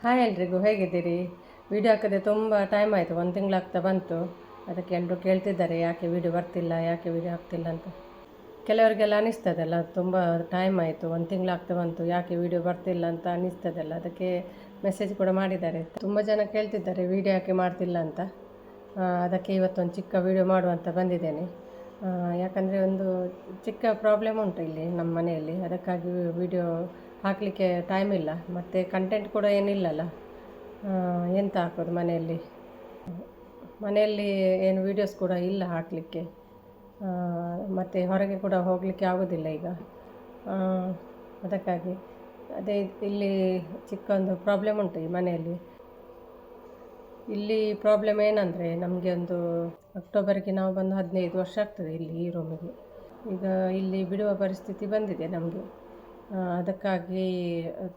Hi ಎಲ್ರಿಗೂ, ಹೇಗಿದ್ದೀರಿ? Video ಹಾಕದೆ ತುಂಬ ಟೈಮ್ ಆಯಿತು, ಒಂದು ತಿಂಗಳಾಗ್ತಾ ಬಂತು. ಅದಕ್ಕೆ ಎಲ್ಲರೂ ಕೇಳ್ತಿದ್ದಾರೆ, ಯಾಕೆ ವಿಡಿಯೋ ಬರ್ತಿಲ್ಲ, ಯಾಕೆ ವಿಡಿಯೋ ಆಗ್ತಿಲ್ಲ ಅಂತ. ಕೆಲವರಿಗೆಲ್ಲ ಅನಿಸ್ತದಲ್ಲ, ತುಂಬ ಟೈಮ್ ಆಯಿತು, ಒಂದು ತಿಂಗಳಾಗ್ತಾ ಬಂತು, ಯಾಕೆ ವಿಡಿಯೋ ಬರ್ತಿಲ್ಲ ಅಂತ ಅನಿಸ್ತದಲ್ಲ. ಅದಕ್ಕೆ ಮೆಸೇಜ್ ಕೂಡ ಮಾಡಿದ್ದಾರೆ. ತುಂಬ ಜನ ಕೇಳ್ತಿದ್ದಾರೆ, ವಿಡಿಯೋ ಯಾಕೆ ಮಾಡ್ತಿಲ್ಲ ಅಂತ. ಅದಕ್ಕೆ ಇವತ್ತೊಂದು ಚಿಕ್ಕ ವಿಡಿಯೋ ಮಾಡುವಂತ ಬಂದಿದ್ದೇನೆ. ಯಾಕಂದರೆ ಒಂದು ಚಿಕ್ಕ ಪ್ರಾಬ್ಲಮ್ ಉಂಟು ಇಲ್ಲಿ ನಮ್ಮ ಮನೆಯಲ್ಲಿ. ಅದಕ್ಕಾಗಿ ವಿಡಿಯೋ ಹಾಕಲಿಕ್ಕೆ ಟೈಮ್ ಇಲ್ಲ. ಮತ್ತು ಕಂಟೆಂಟ್ ಕೂಡ ಏನಿಲ್ಲಲ್ಲ. ಎಂತ ಹಾಕೋದು ಮನೆಯಲ್ಲಿ? ಮನೆಯಲ್ಲಿ ಏನು ವೀಡಿಯೋಸ್ ಕೂಡ ಇಲ್ಲ ಹಾಕಲಿಕ್ಕೆ. ಮತ್ತು ಹೊರಗೆ ಕೂಡ ಹೋಗಲಿಕ್ಕೆ ಆಗೋದಿಲ್ಲ ಈಗ. ಅದಕ್ಕಾಗಿ. ಅದೇ ಇಲ್ಲಿ ಚಿಕ್ಕ ಒಂದು ಪ್ರಾಬ್ಲಮ್ ಉಂಟು ಈ ಮನೆಯಲ್ಲಿ. ಇಲ್ಲಿ ಪ್ರಾಬ್ಲಮ್ ಏನಂದರೆ ನಮಗೆ ಒಂದು ಅಕ್ಟೋಬರ್ಗೆ ನಾವು ಬಂದು ಹದಿನೈದು ವರ್ಷ ಆಗ್ತದೆ ಇಲ್ಲಿ ಈ ರೂಮಿಗೆ ಈಗ ಇಲ್ಲಿ ಬಿಡುವ ಪರಿಸ್ಥಿತಿ ಬಂದಿದೆ ನಮಗೆ. ಅದಕ್ಕಾಗಿ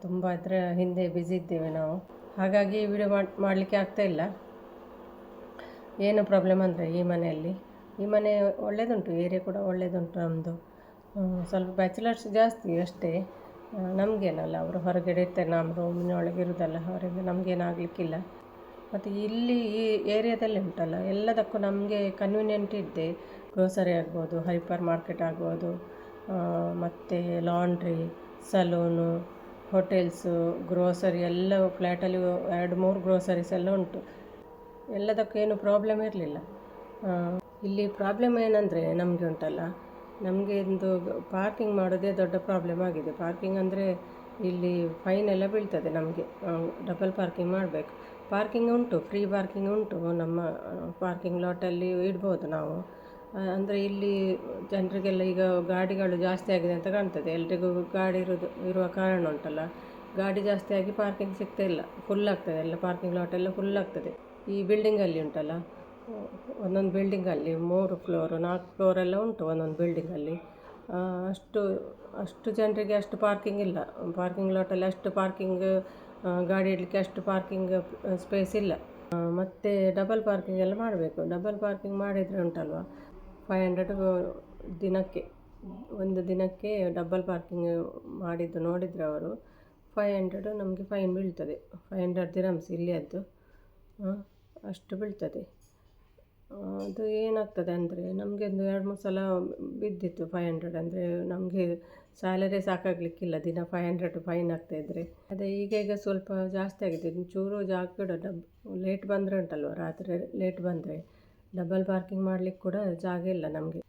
ತುಂಬ ಅದರ ಹಿಂದೆ ಬ್ಯುಸಿ ಇದ್ದೇವೆ ನಾವು. ಹಾಗಾಗಿ ವಿಡಿಯೋ ಮಾಡಿ ಮಾಡಲಿಕ್ಕೆ ಆಗ್ತಾ ಇಲ್ಲ. ಏನು ಪ್ರಾಬ್ಲಮ್ ಅಂದರೆ ಈ ಮನೆಯಲ್ಲಿ. ಈ ಮನೆ ಒಳ್ಳೆಯದುಂಟು ಏರಿಯಾ ಕೂಡ ಒಳ್ಳೆಯದುಂಟು ನಮ್ಮದು ಸ್ವಲ್ಪ ಬ್ಯಾಚುಲರ್ಸ್ ಜಾಸ್ತಿ ಅಷ್ಟೇ. ನಮಗೇನಲ್ಲ, ಅವರು ಹೊರಗಡೆ ಇರ್ತಾರೆ ನಮ್ಮ ರೂಮಿನೊಳಗೆ ಇರೋದಲ್ಲ ಅವರಿಂದ ನಮಗೇನಾಗಲಿಕ್ಕಿಲ್ಲ ಮತ್ತು ಇಲ್ಲಿ ಈ ಏರಿಯಾದಲ್ಲಿ ಉಂಟಲ್ಲ, ಎಲ್ಲದಕ್ಕೂ ನಮಗೆ ಕನ್ವೀನಿಯೆಂಟ್ ಇದೆ ಗ್ರೋಸರಿ ಆಗ್ಬೋದು ಹೈಪರ್ ಮಾರ್ಕೆಟ್ ಆಗ್ಬೋದು ಮತ್ತು ಲಾಂಡ್ರಿ ಸಲೂನು ಹೋಟೆಲ್ಸು ಗ್ರೋಸರಿ ಎಲ್ಲ ಫ್ಲ್ಯಾಟಲ್ಲಿ ಎರಡು ಮೂರು ಗ್ರೋಸರೀಸ್ ಎಲ್ಲ ಉಂಟು. ಎಲ್ಲದಕ್ಕೂ ಏನು ಪ್ರಾಬ್ಲಮ್ ಇರಲಿಲ್ಲ. ಇಲ್ಲಿ ಪ್ರಾಬ್ಲಮ್ ಏನಂದರೆ ನಮಗೆ ಉಂಟಲ್ಲ, ನಮಗೆ ಒಂದು ಪಾರ್ಕಿಂಗ್ ಮಾಡೋದೇ ದೊಡ್ಡ ಪ್ರಾಬ್ಲಮ್ ಆಗಿದೆ. ಪಾರ್ಕಿಂಗ್ ಅಂದರೆ ಇಲ್ಲಿ ಫೈನ್ ಎಲ್ಲ ಬೀಳ್ತದೆ ನಮಗೆ ಡಬಲ್ ಪಾರ್ಕಿಂಗ್ ಮಾಡಬೇಕು. ಪಾರ್ಕಿಂಗ್ ಉಂಟು, ಫ್ರೀ ಪಾರ್ಕಿಂಗ್ ಉಂಟು. ನಮ್ಮ ಪಾರ್ಕಿಂಗ್ ಲಾಟಲ್ಲಿ ಇಡ್ಬೋದು ನಾವು. ಅಂದರೆ ಇಲ್ಲಿ ಜನರಿಗೆಲ್ಲ ಈಗ ಗಾಡಿಗಳು ಜಾಸ್ತಿ ಆಗಿದೆ ಅಂತ ಕಾಣ್ತದೆ. ಎಲ್ರಿಗೂ ಗಾಡಿ ಇರೋದು, ಇರುವ ಕಾರಣ ಉಂಟಲ್ಲ. ಗಾಡಿ ಜಾಸ್ತಿ ಆಗಿ ಪಾರ್ಕಿಂಗ್ ಸಿಗ್ತಾ ಇಲ್ಲ. ಫುಲ್ ಆಗ್ತದೆ. ಎಲ್ಲ ಪಾರ್ಕಿಂಗ್ ಲಾಟ್ ಎಲ್ಲ ಫುಲ್ ಆಗ್ತದೆ. ಈ ಬಿಲ್ಡಿಂಗಲ್ಲಿ ಉಂಟಲ್ಲ? ಒಂದೊಂದು ಬಿಲ್ಡಿಂಗಲ್ಲಿ ಮೂರು ಫ್ಲೋರು ನಾಲ್ಕು ಫ್ಲೋರ್ ಎಲ್ಲ ಉಂಟು ಒಂದೊಂದು ಬಿಲ್ಡಿಂಗಲ್ಲಿ ಅಷ್ಟು ಅಷ್ಟು ಜನರಿಗೆ ಅಷ್ಟು ಪಾರ್ಕಿಂಗ್ ಇಲ್ಲ. ಪಾರ್ಕಿಂಗ್ ಲಾಟಲ್ಲಿ ಅಷ್ಟು ಪಾರ್ಕಿಂಗ್ ಗಾಡಿ ಇಡಲಿಕ್ಕೆ ಅಷ್ಟು ಪಾರ್ಕಿಂಗ್ ಸ್ಪೇಸ್ ಇಲ್ಲ. ಮತ್ತು ಡಬಲ್ ಪಾರ್ಕಿಂಗ್ ಎಲ್ಲ ಮಾಡಬೇಕು. ಡಬಲ್ ಪಾರ್ಕಿಂಗ್ ಮಾಡಿದರೆ ಉಂಟಲ್ವ? ಫೈವ್ ಹಂಡ್ರೆಡ್ ದಿನಕ್ಕೆ. ಒಂದು ದಿನಕ್ಕೆ ಡಬಲ್ ಪಾರ್ಕಿಂಗ್ ಮಾಡಿದ್ದು ನೋಡಿದರೆ ಅವರು ಫೈವ್ ಹಂಡ್ರೆಡು ನಮಗೆ ಫೈನ್ ಬೀಳ್ತದೆ. ಫೈವ್ ಹಂಡ್ರೆಡ್ ದಿರಮ್ಸ್ ಇಲ್ಲಿ ಅದು ಅಷ್ಟು ಬೀಳ್ತದೆ. ಅದು ಏನಾಗ್ತದೆ ಅಂದರೆ ನಮಗೆ ಒಂದು ಎರಡು ಮೂರು ಸಲ ಬಿದ್ದಿತ್ತು ಫೈವ್ ಹಂಡ್ರೆಡ್ ಅಂದರೆ ನಮಗೆ ಸ್ಯಾಲರಿ ಸಾಕಾಗಲಿಕ್ಕಿಲ್ಲ, ದಿನ ಫೈವ್ ಹಂಡ್ರೆಡ್ ಫೈನ್ ಆಗ್ತಾಯಿದ್ರೆ ಅದೇ ಈಗ ಈಗ ಸ್ವಲ್ಪ ಜಾಸ್ತಿ ಆಗಿದೆ. ಚೂರು ಜಾಗ ಕೂಡ ಡಬ್ ಲೇಟ್ ಬಂದರೆ ಉಂಟಲ್ವ, ರಾತ್ರಿ ಲೇಟ್ ಬಂದರೆ ಡಬಲ್ ಪಾರ್ಕಿಂಗ್ ಮಾಡಲಿಕ್ಕೆ ಕೂಡ ಜಾಗ ಇಲ್ಲ ನಮಗೆ.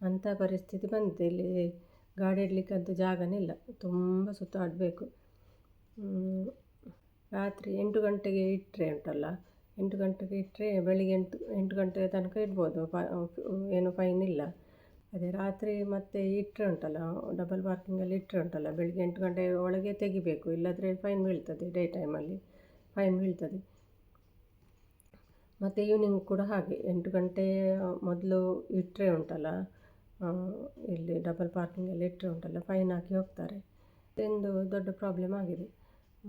ಅಂಥ ಪರಿಸ್ಥಿತಿ ಬಂದಿದೆ. ಇಲ್ಲಿ ಗಾಡಿ ಇಡಲಿಕ್ಕಂತೂ ಜಾಗನೇ ಇಲ್ಲ. ತುಂಬ ಸುತ್ತಾಡಬೇಕು. ರಾತ್ರಿ ಎಂಟು ಗಂಟೆಗೆ ಇಟ್ಟರೆ ಉಂಟಲ್ಲ ಎಂಟು ಗಂಟೆಗೆ ಇಟ್ಟರೆ ಬೆಳಿಗ್ಗೆ ಎಂಟು ಎಂಟು ಗಂಟೆ ತನಕ ಇಡ್ಬೋದು. ಫ, ಏನು ಫೈನ್ ಇಲ್ಲ. ಅದೇ ರಾತ್ರಿ ಮತ್ತೆ ಇಟ್ಟರೆ ಉಂಟಲ್ಲ ಡಬಲ್ ಪಾರ್ಕಿಂಗಲ್ಲಿ ಇಟ್ಟರೆ ಉಂಟಲ್ಲ, ಬೆಳಿಗ್ಗೆ ಎಂಟು ಗಂಟೆ ಒಳಗೆ ತೆಗಿಬೇಕು. ಇಲ್ಲಾಂದರೆ ಫೈನ್ ಬೀಳ್ತದೆ ಡೇ ಟೈಮಲ್ಲಿ ಫೈನ್ ಬೀಳ್ತದೆ. ಮತ್ತು ಈವ್ನಿಂಗ್ ಕೂಡ ಹಾಗೆ. ಎಂಟು ಗಂಟೆ ಮೊದಲು ಇಟ್ಟರೆ ಉಂಟಲ್ಲ ಇಲ್ಲಿ ಡಬಲ್ ಪಾರ್ಕಿಂಗಲ್ಲಿ ಇಟ್ಟರೆ ಉಂಟಲ್ಲ ಫೈನ್ ಹಾಕಿ ಹೋಗ್ತಾರೆ. ಇದೊಂದು ದೊಡ್ಡ ಪ್ರಾಬ್ಲಮ್ ಆಗಿದೆ.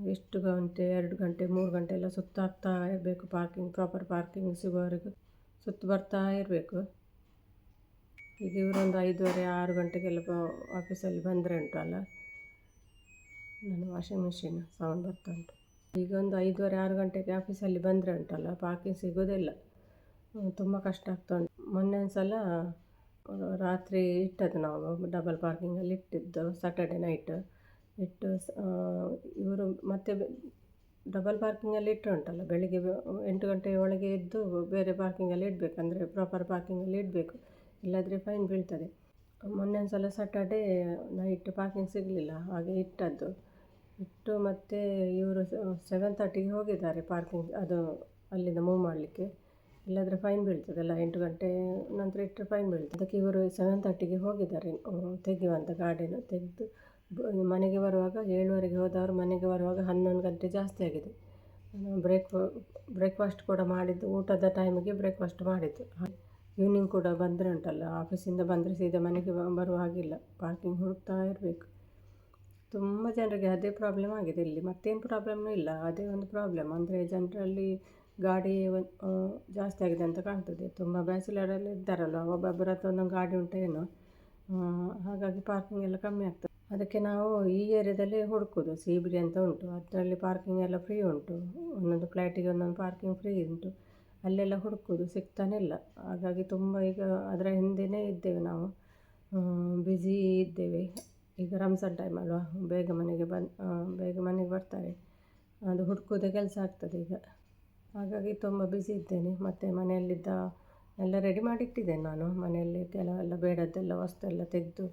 ಎಷ್ಟು ಗಂಟೆ, ಎರಡು ಗಂಟೆ, ಮೂರು ಗಂಟೆ ಎಲ್ಲ ಸುತ್ತಾಗ್ತಾ ಇರಬೇಕು ಪಾರ್ಕಿಂಗ್ ಪ್ರಾಪರ್ ಪಾರ್ಕಿಂಗ್ ಸಿಗೋವರೆಗೂ. ಸುತ್ತ ಬರ್ತಾ ಇರಬೇಕು. ಈಗ ಇವರೊಂದು ಐದೂವರೆ, ಆರು ಗಂಟೆಗೆಲ್ಲ ಆಫೀಸಲ್ಲಿ ಬಂದರೆ ಉಂಟಲ್ಲ? ನನ್ನ ವಾಷಿಂಗ್ ಮಿಷಿನ್ ಸೌಂಡ್ ಬರ್ತಾ ಉಂಟು. ಈಗ ಒಂದು ಐದೂವರೆ, ಆರು ಗಂಟೆಗೆ ಆಫೀಸಲ್ಲಿ ಬಂದರೆ ಉಂಟಲ್ಲ? ಪಾರ್ಕಿಂಗ್ ಸಿಗೋದಿಲ್ಲ. ತುಂಬ ಕಷ್ಟ ಆಗ್ತಾ ಉಂಟು. ಮೊನ್ನೆ ಒಂದು ಸಲ ರಾತ್ರಿ ಇಟ್ಟದ್ದು ನಾವು ಡಬಲ್ ಪಾರ್ಕಿಂಗಲ್ಲಿ ಇಟ್ಟಿದ್ದು ಸಾಟರ್ಡೆ ನೈಟ್ ಇಟ್ಟು ಇವರು ಮತ್ತೆ ಡಬಲ್ ಪಾರ್ಕಿಂಗಲ್ಲಿ ಇಟ್ಟರೆ ಉಂಟಲ್ಲ, ಬೆಳಿಗ್ಗೆ ಎಂಟು ಗಂಟೆ ಒಳಗೆ ಎದ್ದು ಬೇರೆ ಪಾರ್ಕಿಂಗಲ್ಲಿ ಇಡಬೇಕಂದ್ರೆ ಪ್ರಾಪರ್ ಪಾರ್ಕಿಂಗಲ್ಲಿ ಇಡಬೇಕು, ಇಲ್ಲಾದರೆ ಫೈನ್ ಬೀಳ್ತದೆ. ಮೊನ್ನೆ ಒಂದು ಸಲ ಸಾಟರ್ಡೇ ನೈಟ್ ಪಾರ್ಕಿಂಗ್ ಸಿಗಲಿಲ್ಲ, ಹಾಗೆ ಇಟ್ಟದ್ದು. ಇಟ್ಟು ಮತ್ತೆ ಇವರು ಸೆವೆನ್ ತರ್ಟಿಗೆ ಹೋಗಿದ್ದಾರೆ ಪಾರ್ಕಿಂಗ್ ಅದು ಅಲ್ಲಿಂದ ಮೂವ್ ಮಾಡಲಿಕ್ಕೆ. ಇಲ್ಲಾದರೆ ಫೈನ್ ಬೀಳ್ತದಲ್ಲ ಎಂಟು ಗಂಟೆ ನಂತರ ಇಟ್ಟರೆ ಫೈನ್ ಬೀಳ್ತದೆ. ಅದಕ್ಕೆ ಇವರು ಸೆವೆನ್ ತರ್ಟಿಗೆ ಹೋಗಿದ್ದಾರೆ ತೆಗೆಯುವಂಥ ಗಾಡಿನ ತೆಗೆದು. ಮನೆಗೆ ಬರುವಾಗ ಏಳುವರೆಗೆ ಹೋದವರು ಮನೆಗೆ ಬರುವಾಗ ಹನ್ನೊಂದು ಗಂಟೆ ಜಾಸ್ತಿ ಆಗಿದೆ. ಬ್ರೇಕ್ ಬ್ರೇಕ್ಫಾಸ್ಟ್ ಕೂಡ ಮಾಡಿದ್ದು, ಊಟದ ಟೈಮಿಗೆ ಬ್ರೇಕ್ಫಾಸ್ಟ್ ಮಾಡಿದ್ದು. ಈವ್ನಿಂಗ್ ಕೂಡ ಬಂದರೆ ಉಂಟಲ್ಲ ಆಫೀಸಿಂದ ಬಂದರೆ ಸೀದಾ ಮನೆಗೆ ಬರುವ ಹಾಗಿಲ್ಲ ಪಾರ್ಕಿಂಗ್ ಹುಡುಕ್ತಾ ಇರಬೇಕು. ತುಂಬ ಜನರಿಗೆ ಅದೇ ಪ್ರಾಬ್ಲಮ್ ಆಗಿದೆ ಇಲ್ಲಿ, ಮತ್ತೇನು ಪ್ರಾಬ್ಲಮ್ನೂ ಇಲ್ಲ, ಅದೇ ಒಂದು ಪ್ರಾಬ್ಲಮ್ ಅಂದರೆ ಜನರಲ್ಲಿ ಗಾಡಿ ಜಾಸ್ತಿ ಆಗಿದೆ ಅಂತ ಕಾಣ್ತದೆ. ತುಂಬ ಬ್ಯಾಚುಲರಲ್ಲಿ ಇದ್ದಾರಲ್ಲ ಒಬ್ಬೊಬ್ಬರ ಹತ್ರ ಒಂದೊಂದು ಗಾಡಿ ಉಂಟು ಏನೋ ಹಾಗಾಗಿ ಪಾರ್ಕಿಂಗ್ ಎಲ್ಲ ಕಮ್ಮಿ ಆಗ್ತದೆ. ಅದಕ್ಕೆ ನಾವು ಈ ಏರಿಯಾದಲ್ಲಿ ಹುಡುಕೋದು ಸಿಬಿಡಿ ಅಂತ ಉಂಟು. ಅದರಲ್ಲಿ ಪಾರ್ಕಿಂಗ್ ಎಲ್ಲ ಫ್ರೀ ಉಂಟು. ಒಂದೊಂದು ಫ್ಲ್ಯಾಟಿಗೆ ಒಂದೊಂದು ಪಾರ್ಕಿಂಗ್ ಫ್ರೀ ಉಂಟು. ಅಲ್ಲೆಲ್ಲ ಹುಡುಕೋದು ಸಿಗ್ತಾನೆ ಇಲ್ಲ ಹಾಗಾಗಿ ತುಂಬ ಈಗ ಅದರ ಹಿಂದೆಯೇ ಇದ್ದೇವೆ ನಾವು. ಬ್ಯುಸಿ ಇದ್ದೇವೆ. ಈಗ ರಂಜಾನ್ ಟೈಮ್ ಅಲ್ವಾ? ಬೇಗ ಮನೆಗೆ ಬಂದು ಬೇಗ ಮನೆಗೆ ಬರ್ತಾರೆ. ಅದು ಹುಡುಕೋದೆ ಕೆಲಸ ಆಗ್ತದೆ ಈಗ. ಹಾಗಾಗಿ ತುಂಬ ಬ್ಯುಸಿ ಇದ್ದೇನೆ. ಮತ್ತು ಮನೆಯಲ್ಲಿದ್ದ ಎಲ್ಲ ರೆಡಿ ಮಾಡಿಟ್ಟಿದ್ದೇನೆ ನಾನು. ಮನೆಯಲ್ಲಿ ಕೆಲವೆಲ್ಲ ಬೇಡದ್ದೆಲ್ಲ, ವಸ್ತು ಎಲ್ಲ ತೆಗೆದು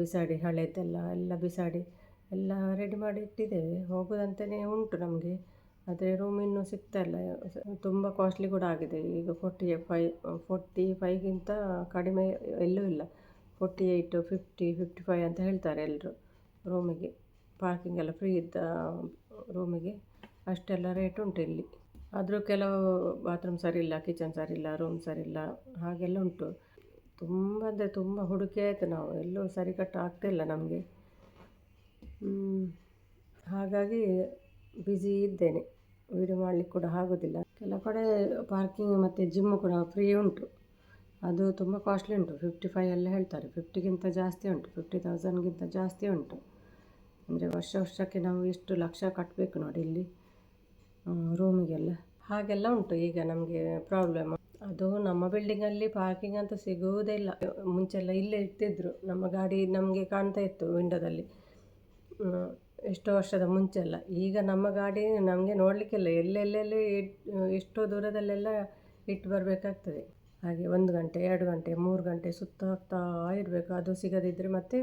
ಬಿಸಾಡಿ, ಹಳೆದೆಲ್ಲ, ಎಲ್ಲ ಬಿಸಾಡಿ, ಎಲ್ಲ ರೆಡಿ ಮಾಡಿ ಇಟ್ಟಿದ್ದೇವೆ. ಹೋಗೋದಂತಲೇ ಉಂಟು ನಮಗೆ. ಆದರೆ ರೂಮ್ ಇನ್ನೂ ಸಿಗ್ತಾ ಇಲ್ಲ. ತುಂಬ ಕಾಸ್ಟ್ಲಿ ಕೂಡ ಆಗಿದೆ. ಈಗ ಫೋರ್ಟಿ ಫೈ ಫೋರ್ಟಿ ಫೈಗಿಂತ ಕಡಿಮೆ ಎಲ್ಲೂ ಇಲ್ಲ. Forty eight fifty fifty five ಅಂತ ಹೇಳ್ತಾರೆ ಎಲ್ಲರೂ ರೂಮಿಗೆ ಪಾರ್ಕಿಂಗ್ ಎಲ್ಲ ಫ್ರೀ ಇದ್ದ ರೂಮಿಗೆ ಅಷ್ಟೆಲ್ಲ ರೇಟ್ ಉಂಟು ಇಲ್ಲಿ. ಆದರೂ ಕೆಲವು ಬಾತ್ರೂಮ್ ಸರಿ ಇಲ್ಲ ಕಿಚನ್ ಸರಿ ಇಲ್ಲ ರೂಮ್ ಸರಿ ಇಲ್ಲ ಹಾಗೆಲ್ಲ ಉಂಟು. ತುಂಬ ಅಂದರೆ ತುಂಬ ಹುಡುಕಿ ಆಯಿತು ನಾವು. ಎಲ್ಲೂ ಸರಿ ಕಟ್ಟು ಆಗ್ತಾಯಿಲ್ಲ ನಮಗೆ. ಹಾಗಾಗಿ ಬ್ಯುಸಿ ಇದ್ದೇನೆ. ವೀಡಿಯೋ ಮಾಡಲಿಕ್ಕೆ ಕೂಡ ಆಗೋದಿಲ್ಲ. ಕೆಲವು ಕಡೆ ಪಾರ್ಕಿಂಗ್ ಮತ್ತು ಜಿಮ್ಮು ಕೂಡ ಫ್ರೀ ಉಂಟು. ಅದು ತುಂಬ ಕಾಸ್ಟ್ಲಿ ಉಂಟು. ಫಿಫ್ಟಿ ಫೈ ಎಲ್ಲ ಹೇಳ್ತಾರೆ. ಫಿಫ್ಟಿಗಿಂತ ಜಾಸ್ತಿ ಉಂಟು. ಫಿಫ್ಟಿ ತೌಸಂಡ್ಗಿಂತ ಜಾಸ್ತಿ ಉಂಟು. ಅಂದರೆ ವರ್ಷ ವರ್ಷಕ್ಕೆ ನಾವು ಎಷ್ಟು ಲಕ್ಷ ಕಟ್ಟಬೇಕು ನೋಡಿ ಇಲ್ಲಿ ರೂಮಿಗೆಲ್ಲ ಹಾಗೆಲ್ಲ ಉಂಟು ಈಗ ನಮಗೆ ಪ್ರಾಬ್ಲಮ್ ಅದು ನಮ್ಮ ಬಿಲ್ಡಿಂಗಲ್ಲಿ ಪಾರ್ಕಿಂಗ್ ಅಂತ ಸಿಗುವುದೇ ಇಲ್ಲ. ಮುಂಚೆಲ್ಲ ಇಲ್ಲೇ ಇರ್ತಿದ್ರು. ನಮ್ಮ ಗಾಡಿ ನಮಗೆ ಕಾಣ್ತಾ ಇತ್ತು ವಿಂಡೋದಲ್ಲಿ ಎಷ್ಟೋ ವರ್ಷದ ಮುಂಚೆಲ್ಲ. ಈಗ ನಮ್ಮ ಗಾಡಿ ನಮಗೆ ನೋಡಲಿಕ್ಕಿಲ್ಲ. ಎಲ್ಲೆಲ್ಲೆಲ್ಲಿ ಎಷ್ಟೋ ದೂರದಲ್ಲೆಲ್ಲ ಇಟ್ಟು ಬರಬೇಕಾಗ್ತದೆ. ಹಾಗೆ ಒಂದು ಗಂಟೆ, ಎರಡು ಗಂಟೆ, ಮೂರು ಗಂಟೆ ಸುತ್ತ ಹೋಗ್ತಾ ಇರಬೇಕು. ಅದು ಸಿಗದಿದ್ದರೆ ಮತ್ತೆ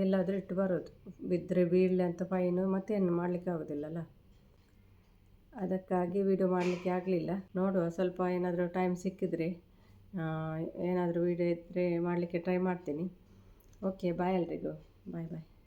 ಎಲ್ಲಾದರೂ ಇಟ್ಟು ಬರೋದು. ಬಿದ್ದರೆ ಬೀಳಲಿ ಅಂತ ಫೈನು ಮತ್ತೇನು ಮಾಡಲಿಕ್ಕೆ ಆಗೋದಿಲ್ಲಲ್ಲ ಅದಕ್ಕಾಗಿ ವಿಡಿಯೋ ಮಾಡಲಿಕ್ಕೆ ಆಗಲಿಲ್ಲ. ನೋಡುವ, ಸ್ವಲ್ಪ ಏನಾದರೂ ಟೈಮ್ ಸಿಕ್ಕಿದರೆ ಏನಾದರೂ ವಿಡಿಯೋ ಇದ್ದರೆ ಮಾಡಲಿಕ್ಕೆ ಟ್ರೈ ಮಾಡ್ತೀನಿ. ಓಕೆ ಬಾಯ್ ಎಲ್ರಿಗೂ. ಬಾಯ್ ಬಾಯ್